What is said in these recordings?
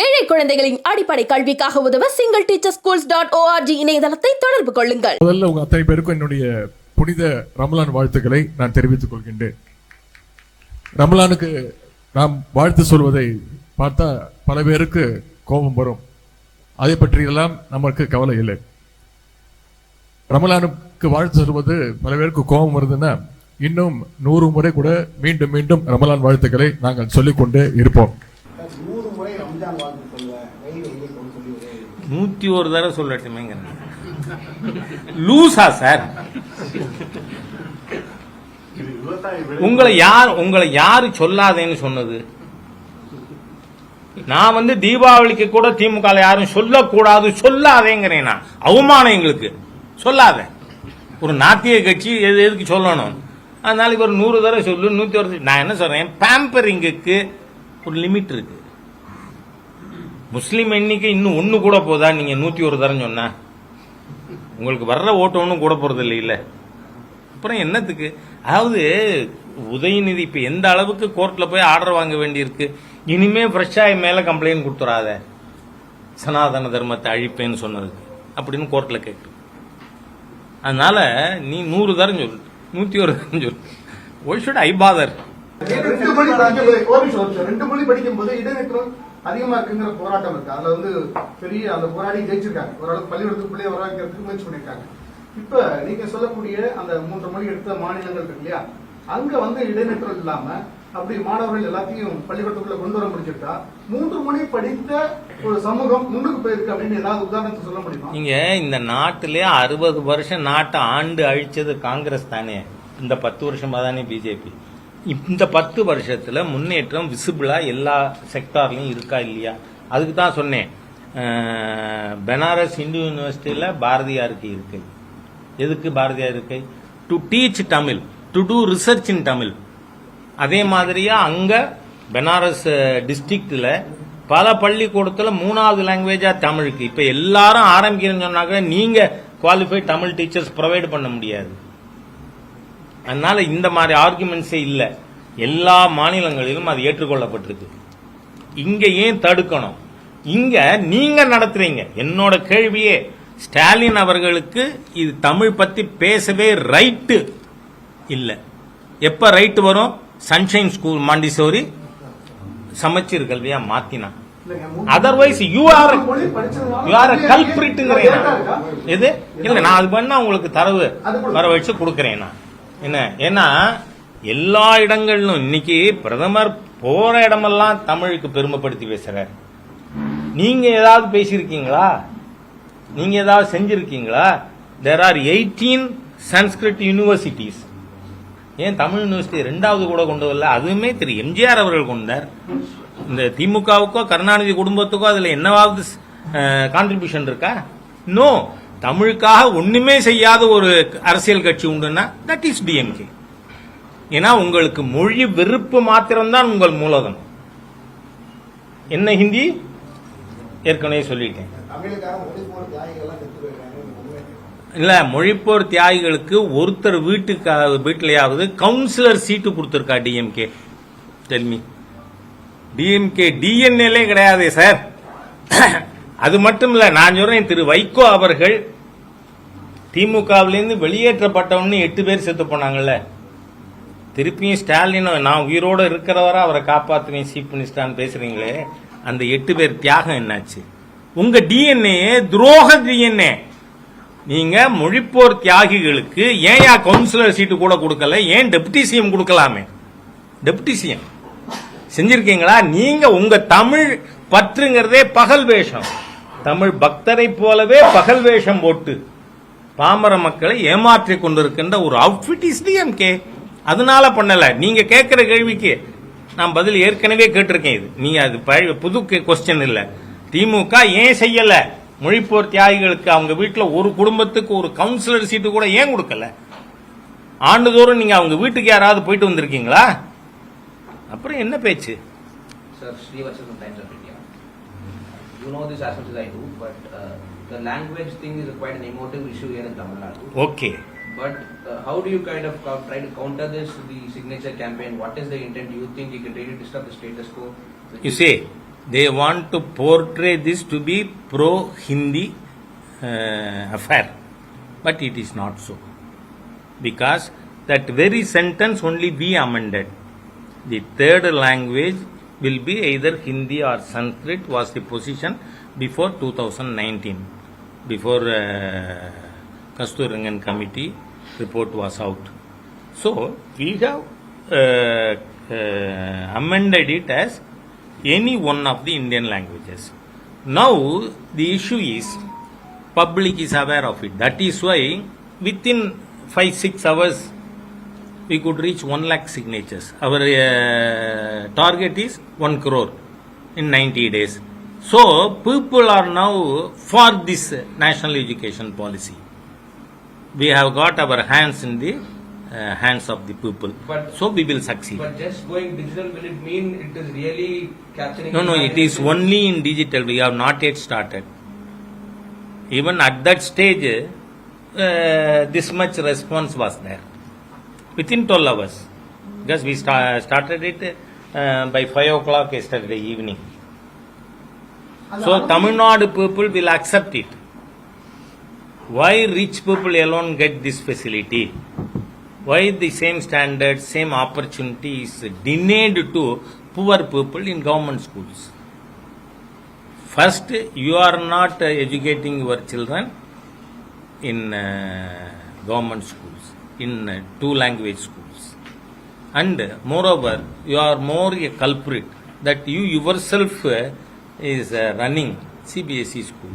ஏழை குழந்தைகளின் அடிப்படை கல்விக்காக உதவ single teacher schools dot O R G இணையதளத்தை தொடர்பு கொள்ளுங்கள். முதல்ல உங்க அத்தனை பேருக்கும் என்னுடைய புனித ரமலான் வாழ்த்துக்களை நான் தெரிவித்துக் கொள்கின்றேன். ரமலானுக்கு நாம் வாழ்த்து சொல்வதை பார்த்தா பல பேருக்கு கோபம் வரும். அதை பற்றியெல்லாம் நமக்கு கவலை இல்லை. ரமலானுக்கு வாழ்த்து சொல்வது பல பேருக்கு கோபம் வருதுன்னா இன்னும் நூறு முறை கூட மீண்டும் மீண்டும் ரமலான் வாழ்த்துக்களை நாங்கள் சொல்லிக்கொண்டே இருப்போம் நூறு முறை ரம்ஜான் வாழ்த்து சொல்லுவேன் வெயில் வெயில் கொண்டு சொல்லி ஒரே நூத்தி ஒரு தடவை சொல்லட்டுமேங்க லூசா சார் உங்களை யார் உங்களை யாரு சொல்லாதேன்னு சொன்னது? நான் வந்து தீபாவளிக்கு கூட திமுக யாரும் சொல்லக்கூடாது சொல்லாதேங்கிறேன் நான். அவமானம் எங்களுக்கு. சொல்லாத. ஒரு நாத்திய கட்சி எது எதுக்கு சொல்லணும்? அதனால ஒரு நூறு தடவை சொல்லு நூத்தி ஒரு நான் என்ன சொல்றேன்? பேம்பரிங்குக்கு ஒரு லிமிட் இருக்கு. முஸ்லீம் எண்ணிக்கை இன்னும் ஒன்று கூட போதா? நீங்கள் நூற்றி ஒரு தரம் சொன்னா. உங்களுக்கு வர்ற ஓட்டம் ஒன்றும் கூட போகிறது இல்லை. இல்லை அப்புறம் என்னத்துக்கு? அதாவது உதயநிதி இப்போ எந்த அளவுக்கு கோர்ட்டில் போய் ஆர்டர் வாங்க வேண்டியிருக்கு? இனிமே ஃப்ரெஷ்ஷாக என் மேலே கம்ப்ளைண்ட் கொடுத்துறாத. சனாதன தர்மத்தை அழிப்பேன்னு சொன்னதுக்கு. அப்படின்னு கோர்ட்டில் கேட்கு அதனால நீ நூறு தரம் சொல். நூத்தி ஒரு தரம் சொல். ஒய் ஷுட் ஐ பாதர் ரெண்டு மொழி படிக்கும்போது ஒரு நிமிஷம், ஒரு அதிகமா இருக்குங்கிற போராட்டம் இருக்கு. அதுல வந்து பெரிய அந்த போராடி ஜெயிச்சிருக்காங்க. ஓரளவுக்கு பள்ளிக்கூடத்துக்கு பிள்ளைய உருவாக்கிறதுக்கு முயற்சி பண்ணிருக்காங்க. இப்ப நீங்க சொல்லக்கூடிய அந்த மூன்று மணி எடுத்த மாநிலங்கள் இருக்கு இல்லையா? அங்க வந்து இடைநிற்றல் இல்லாம அப்படி மாணவர்கள் எல்லாத்தையும் பள்ளிக்கூடத்துக்குள்ள கொண்டு வர முடிஞ்சிருக்கா? மூன்று மணி படித்த ஒரு சமூகம் முன்னுக்கு போயிருக்கு அப்படின்னு ஏதாவது உதாரணத்தை சொல்ல முடியுமா? நீங்க இந்த நாட்டிலே அறுபது வருஷம் நாட்டை ஆண்டு அழிச்சது காங்கிரஸ் தானே? இந்த பத்து வருஷமா தானே பிஜேபி? இந்த பத்து வருஷத்தில் முன்னேற்றம் விசிபிளாக எல்லா செக்டார்லையும் இருக்கா இல்லையா? அதுக்கு தான் சொன்னேன். பெனாரஸ் இந்து யூனிவர்சிட்டியில் பாரதியாருக்கு இருக்கு. எதுக்கு பாரதியார் இருக்கு to teach Tamil to do research in Tamil அதே மாதிரியா அங்கே பெனாரஸ் டிஸ்ட்ரிக்டில் பல பள்ளிக்கூடத்தில் மூணாவது லாங்குவேஜாக தமிழுக்கு. இப்போ எல்லாரும் ஆரம்பிக்கிறேன்னு சொன்னாக்க நீங்கள் குவாலிஃபைட் தமிழ் டீச்சர்ஸ் ப்ரொவைட் பண்ண முடியாது. அதனால இந்த மாதிரி ஆர்குமெண்ட்ஸே இல்லை. எல்லா மாநிலங்களிலும் அது ஏற்றுக்கொள்ளப்பட்டிருக்கு. இங்க ஏன் தடுக்கணும்? இங்க நீங்க நடத்துறீங்க. என்னோட கேள்வியே ஸ்டாலின் அவர்களுக்கு இது தமிழ் பத்தி பேசவே ரைட்டு இல்லை. எப்ப ரைட்டு வரும்? சன்ஷைன் ஸ்கூல் மாண்டிசோரி சமச்சீர் கல்வியா மாத்தினா. Otherwise you are you are கல்பிரிட்டுங்கிறேன் எது? இல்ல நான் அது பண்ணா உங்களுக்கு தரவு வர வச்சு கொடுக்கறேன் நான். என்ன? ஏன்னா எல்லா இடங்களிலும் இன்னைக்கு பிரதமர் போற இடமெல்லாம் தமிழுக்கு பெருமைப்படுத்தி பேசுறாரு. நீங்க ஏதாவது பேசியிருக்கீங்களா? நீங்க ஏதாவது செஞ்சிருக்கீங்களா? There are eighteen Sanskrit universities ஏன் தமிழ் யூனிவர்சிட்டி ரெண்டாவது கூட கொண்டு வரல? அதுவுமே திரு எம்ஜிஆர் அவர்கள் கொண்டார். இந்த திமுகவுக்கோ கருணாநிதி குடும்பத்துக்கோ அதுல என்னவாவது கான்ட்ரிபியூஷன் இருக்கா? நோ தமிழுக்காக ஒண்ணுமே செய்யாத ஒரு அரசியல் கட்சி உண்டுன்னா தட் இஸ் டிஎம்கே ஏன்னா உங்களுக்கு மொழி வெறுப்பு மாத்திரம்தான் உங்கள் மூலதனம். என்ன ஹிந்தி? ஏற்கனவே சொல்லிட்டேன். இல்ல மொழிப்போர் தியாகிகளுக்கு ஒருத்தர் வீட்டுக்கு வீட்டிலையாவது கவுன்சிலர் சீட்டு கொடுத்திருக்கா டிஎம்கே டெல்மி டிஎம்கே டிஎன்ஏலே கிடையாது சார் அது மட்டும் இல்ல நான் சொல்றேன் திரு வைகோ அவர்கள் திமுகவிலிருந்து வெளியேற்றப்பட்டவன்னு எட்டு பேர் செத்து போனாங்கல்ல. திருப்பியும் ஸ்டாலின் நான் உயிரோட இருக்கிறவரை அவரை காப்பாத்துவேன் சீஃப் மினிஸ்டர்னு பேசுறீங்களே அந்த எட்டு பேர் தியாகம் என்னாச்சு? உங்க டிஎன்ஏ துரோக டிஎன்ஏ நீங்க மொழிப்போர் தியாகிகளுக்கு ஏன் யா கவுன்சிலர் சீட்டு கூட கொடுக்கல? ஏன் டெப்டி சிஎம் கொடுக்கலாமே? டெப்டி சிஎம் செஞ்சிருக்கீங்களா? நீங்க உங்க தமிழ் பற்றுங்கிறதே பகல் வேஷம். தமிழ் பக்தரை போலவே பகல் வேஷம் போட்டு பாமர மக்களை ஏமாற்றி கொண்டிருக்கின்ற ஒரு அவுட்ஃபிட் இஸ் டிஎம்கே அதனால பண்ணல. நீங்க கேட்கிற கேள்விக்கு நான் பதில் ஏற்கனவே கேட்டிருக்கேன் இது. நீங்க அது பழைய புது கொஸ்டின் இல்ல. திமுக ஏன் செய்யல? மொழிப்போர் தியாகிகளுக்கு அவங்க வீட்டில் ஒரு குடும்பத்துக்கு ஒரு கவுன்சிலர் சீட்டு கூட ஏன் கொடுக்கல? ஆண்டுதோறும் நீங்க அவங்க வீட்டுக்கு யாராவது போயிட்டு வந்திருக்கீங்களா? அப்புறம் என்ன பேச்சு? you know this as much as I do, but uh, the language thing is quite an emotive issue here in Tamil Nadu. Okay. But uh, how do you kind of uh, try to counter this, the signature campaign? What is the intent? Do you think it can really disturb the status quo? You see, they want to portray this to be pro Hindi uh, affair, but it is not so. Because that very sentence only we amended. The third language will be either Hindi or Sanskrit was the position before 2019, before uh, Kasturangan committee report was out. So we have uh, uh, amended it as any one of the Indian languages. Now the issue is public is aware of it. That is why within five six hours we could reach 1 lakh signatures. Our uh, target is 1 crore in 90 days. So, people are now for this national education policy. We have got our hands in the uh, hands of the people. But- so, we will succeed. But just going digital, will it mean it is really capturing? No, no, it is only in digital. We have not yet started. Even at that stage, uh, this much response was there within 12 hours. Because we sta- started it uh, by 5 o'clock yesterday evening. So Tamil Nadu people will accept it. Why rich people alone get this facility? Why the same standards, same opportunity is denied to poor people in government schools? First, you are not uh, educating your children in uh, government schools in uh, two language schools. And uh, moreover, you are more a culprit that you yourself uh, is uh, running CBSE E school.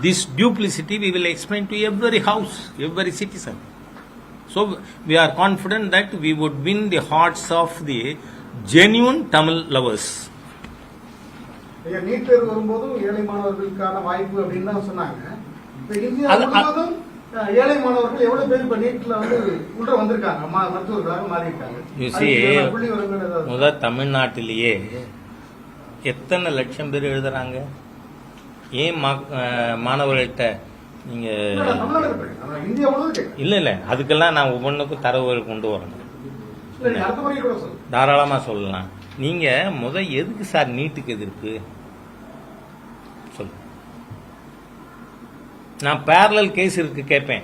This duplicity we will explain to every house, every citizen. So we are confident that we would win the hearts of the genuine Tamil lovers. ஐயா, NEET தேர்வு வரும்போதும் ஏழை மாணவர்களுக்கான வாய்ப்பு அப்படின்னு தான் சொன்னாங்க ஏழை மாணவர்கள் எவ்வளவு பேர் இப்ப நீட்ல வந்து உள்ள வந்திருக்காங்க? ம- மருத்துவர்களாக மாறி இருக்காங்க You see, புள்ளி விவரங்கள் ஏதாவது? முதல் தமிழ்நாட்டிலேயே எத்தனை லட்சம் பேர் எழுதுறாங்க? ஏன் மாணவர்கள்ட்ட நீங்க இல்ல. இல்ல அதுக்கெல்லாம் நான் ஒவ்வொன்றுக்கும் தரவுகள் கொண்டு வரணும். தாராளமா சொல்லலாம். நீங்க முத எதுக்கு சார் நீட்டுக்கு எதிர்ப்பு? நான் பேரலல் கேஸ் இருக்கு கேட்பேன்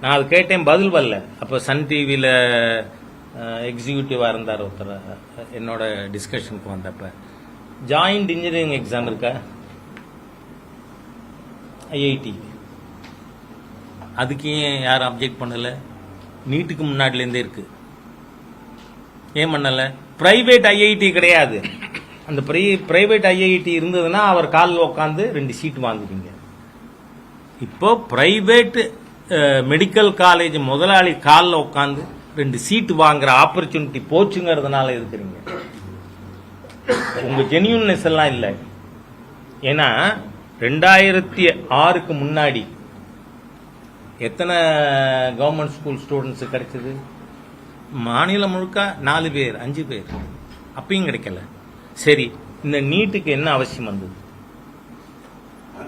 நான் அது கேட்டேன் பதில் வரல. அப்போ சன் டிவியில் எக்ஸிக்யூட்டிவாக இருந்தார் ஒருத்தர் என்னோட டிஸ்கஷனுக்கு வந்தப்போ. ஜாயிண்ட் இன்ஜினியரிங் எக்ஸாம் இருக்கா? ஐஐடி அதுக்கு ஏன் யாரும் அப்ஜெக்ட் பண்ணலை? நீட்டுக்கு முன்னாடிலேருந்தே இருக்கு. ஏன் பண்ணலை? ப்ரைவேட் ஐஐடி கிடையாது. அந்த ப்ரை ப்ரைவேட் ஐஐடி இருந்ததுன்னா அவர் காலில் உட்காந்து ரெண்டு சீட் வாங்குவீங்க. இப்போ பிரைவேட்டு மெடிக்கல் காலேஜ் முதலாளி காலில் உட்காந்து ரெண்டு சீட்டு வாங்குற ஆப்பர்ச்சுனிட்டி போச்சுங்கிறதுனால இருக்கிறீங்க உங்க ஜெனியூன்னஸ் எல்லாம் இல்லை. ஏன்னா ரெண்டாயிரத்தி ஆறுக்கு முன்னாடி எத்தனை கவர்மெண்ட் ஸ்கூல் ஸ்டூடெண்ட்ஸ் கிடைச்சது? மாநிலம் முழுக்க நாலு பேர் அஞ்சு பேர். அப்பயும் கிடைக்கல. சரி இந்த நீட்டுக்கு என்ன அவசியம் வந்தது?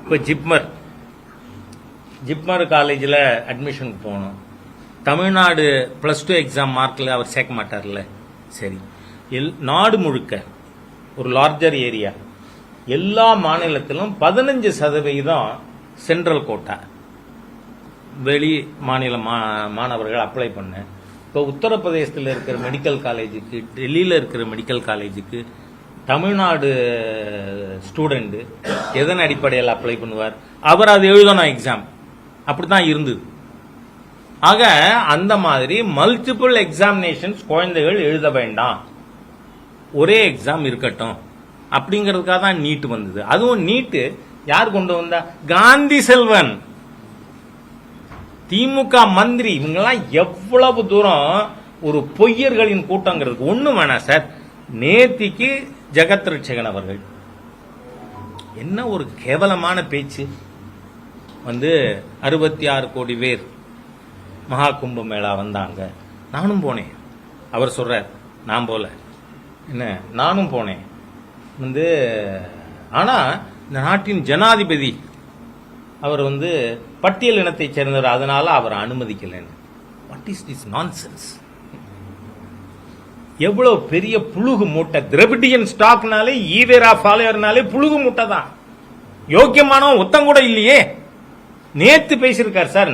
இப்போ ஜிப்மர். ஜிப்மர் காலேஜில் அட்மிஷனுக்கு போகணும். தமிழ்நாடு ப்ளஸ் டூ எக்ஸாம் மார்க்கில் அவர் சேர்க்க மாட்டார்ல. சரி. எல் நாடு முழுக்க ஒரு லார்ஜர் ஏரியா எல்லா மாநிலத்திலும் பதினஞ்சு சதவிகிதம் சென்ட்ரல் கோட்டா வெளி மாநில மா மாணவர்கள் அப்ளை பண்ண. இப்போ உத்தரப்பிரதேசத்தில் இருக்கிற மெடிக்கல் காலேஜுக்கு டெல்லியில் இருக்கிற மெடிக்கல் காலேஜுக்கு தமிழ்நாடு ஸ்டூடெண்ட்டு எதன் அடிப்படையில் அப்ளை பண்ணுவார்? அவர் அது எழுதணும் எக்ஸாம் அப்படி தான் இருந்தது. ஆக அந்த மாதிரி மல்டிபிள் எக்ஸாமினேஷன்ஸ் குழந்தைகள் எழுத வேண்டாம். ஒரே எக்ஸாம் இருக்கட்டும். அப்படிங்கிறதுக்காக தான் நீட் வந்தது. அதுவும் நீட்டு யார் கொண்டு வந்தா? காந்தி செல்வன். திமுக மந்திரி. இவங்கெல்லாம் எவ்வளவு தூரம் ஒரு பொய்யர்களின் கூட்டங்கிறது ஒன்றும் வேணாம் சார். நேத்திக்கு ஜெகத் ரட்சகன் அவர்கள். என்ன ஒரு கேவலமான பேச்சு. வந்து அறுபத்தி ஆறு கோடி பேர் மகா கும்ப மேளா வந்தாங்க. நானும் போனேன். அவர் சொல்கிறார் நான் போல. என்ன? நானும் போனேன். வந்து ஆனால் இந்த நாட்டின் ஜனாதிபதி அவர் வந்து பட்டியல் இனத்தைச் சேர்ந்தவர் அதனால அவர் அனுமதிக்கலைன்னு. வாட் இஸ் திஸ் நான்சென்ஸ் எவ்வளோ பெரிய புழுகு மூட்டை? திரவிடியன் ஸ்டாக்னாலே ஈவேரா ஃபாலோயர்னாலே புழுகு மூட்டை தான். யோக்கியமானவன் ஒத்தம் கூட இல்லையே. நேத்து பேசியிருக்கார் சார்.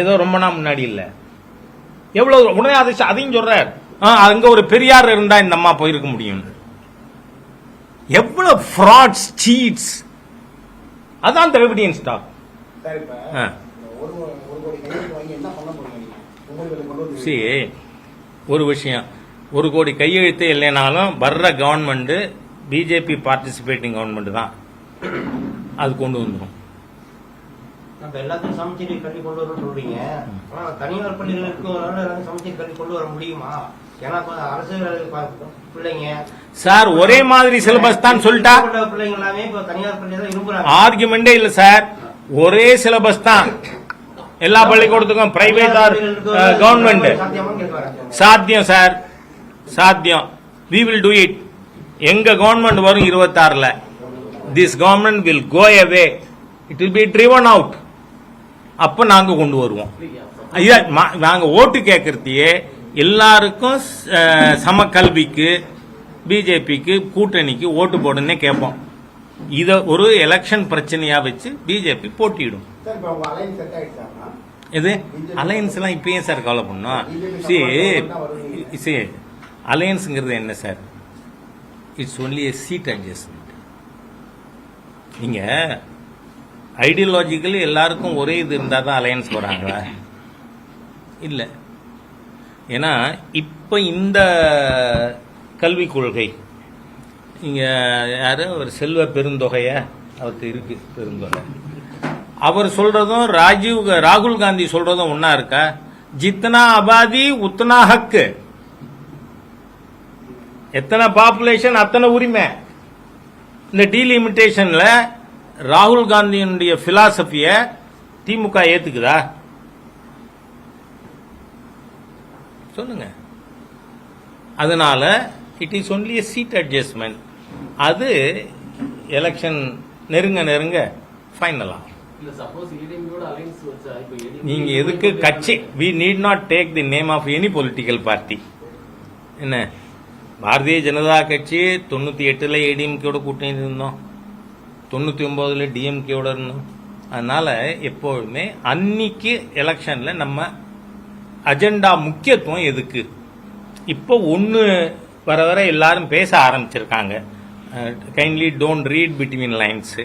ஏதோ ரொம்ப நாள் முன்னாடி இல்ல. எவ்வளவு உடனே அதை அதையும் சொல்றார். அங்க ஒரு பெரியார் இருந்தா இந்த அம்மா போயிருக்க முடியும். எவ்வளவு ஃப்ராட்ஸ் சீட்ஸ் அதான் திரவிடியன் ஸ்டாக் சார். ஒரு விஷயம். ஒரு கோடி கையெழுத்து இல்லைனாலும் வர்ற கவர்மெண்ட் பிஜேபி பார்ட்டிசிபேட்டிங் கவர்மெண்ட் தான். அது கொண்டு வந்துடும் நம்ம எல்லாத்தையும் சமைச்சீரி கல்வி கொண்டு வரணும்னு சொல்றீங்க. ஆனா தனியார் பள்ளிகள் இருக்கிறவங்களால எல்லாத்தையும் சமைச்சீரி கல்வி கொண்டு வர முடியுமா? ஏன்னா இப்ப அரசு பிள்ளைங்க. சார் ஒரே மாதிரி சிலபஸ் தான் சொல்லிட்டா பிள்ளைங்க எல்லாமே இப்ப தனியார் பள்ளி தான் விரும்புறாங்க ஆர்குமெண்டே இல்ல சார். ஒரே சிலபஸ் தான். எல்லா பள்ளிக்கூடத்துக்கும் பிரைவேட் ஆர் கவர்மெண்ட் சாத்தியம் சார். சாத்தியம். வி வில் டூ இட் எங்க கவர்மெண்ட் வரும் இருபத்தாறுல. This government will go away it will be driven out அப்ப நாங்க கொண்டு வருவோம். ஐயா, மா- நாங்க ஓட்டு கேட்கறதையே எல்லாருக்கும் அஹ், சம கல்விக்கு பிஜேபிக்கு கூட்டணிக்கு ஓட்டு போடுன்னே கேட்போம். இத ஒரு எலெக்ஷன் பிரச்சனையா வச்சு பிஜேபி போட்டியிடும். இது அலையன்ஸ் எல்லாம் இப்ப ஏன் சார் கவலை பண்ணோம். சி சி அலையன்ஸுங்கிறது என்ன sir? It's only a seat adjustment நீங்க ஐடியாலஜிக்கலி எல்லாருக்கும் ஒரே இது இருந்தால் தான் அலையன்ஸ் வராங்களா இல்லை. ஏன்னா இப்போ இந்த கல்விக் கொள்கை இங்கே யாரும் ஒரு செல்வ பெருந்தொகையை அவருக்கு இருக்கு பெருந்தொகை. அவர் சொல்றதும் ராஜீவ் ராகுல் காந்தி சொல்றதும் ஒன்னா இருக்கா? ஜித்னா அபாதி உத்தனா ஹக்கு. எத்தனை பாப்புலேஷன் அத்தனை உரிமை. இந்த டீலிமிட்டேஷன்ல ராகுல் காந்தியினுடைய பிலாசபிய திமுக ஏத்துக்குதா? சொல்லுங்க. அதனால it is only seat adjustment அது எலெக்ஷன் நெருங்க நெருங்க ஃபைனலா ஏடிஎம்கோட நீங்க எதுக்கு கட்சி we need not take the name of any political party என்ன? பாரதிய ஜனதா கட்சி தொண்ணூத்தி எட்டுல ஏடிஎம்கேயோட கூட்டணி இருந்தோம். தொண்ணூற்றி ஒம்போதில் டிஎம்கேவோட இருந்தோம். அதனால் எப்பொழுதுமே அன்னைக்கு எலெக்ஷனில் நம்ம அஜெண்டா முக்கியத்துவம் எதுக்கு? இப்போ ஒன்று வர வர எல்லாரும் பேச ஆரம்பிச்சிருக்காங்க. Kindly don't read between lines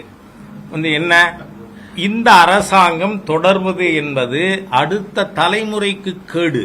வந்து என்ன? இந்த அரசாங்கம் தொடர்வது என்பது அடுத்த தலைமுறைக்கு கேடு.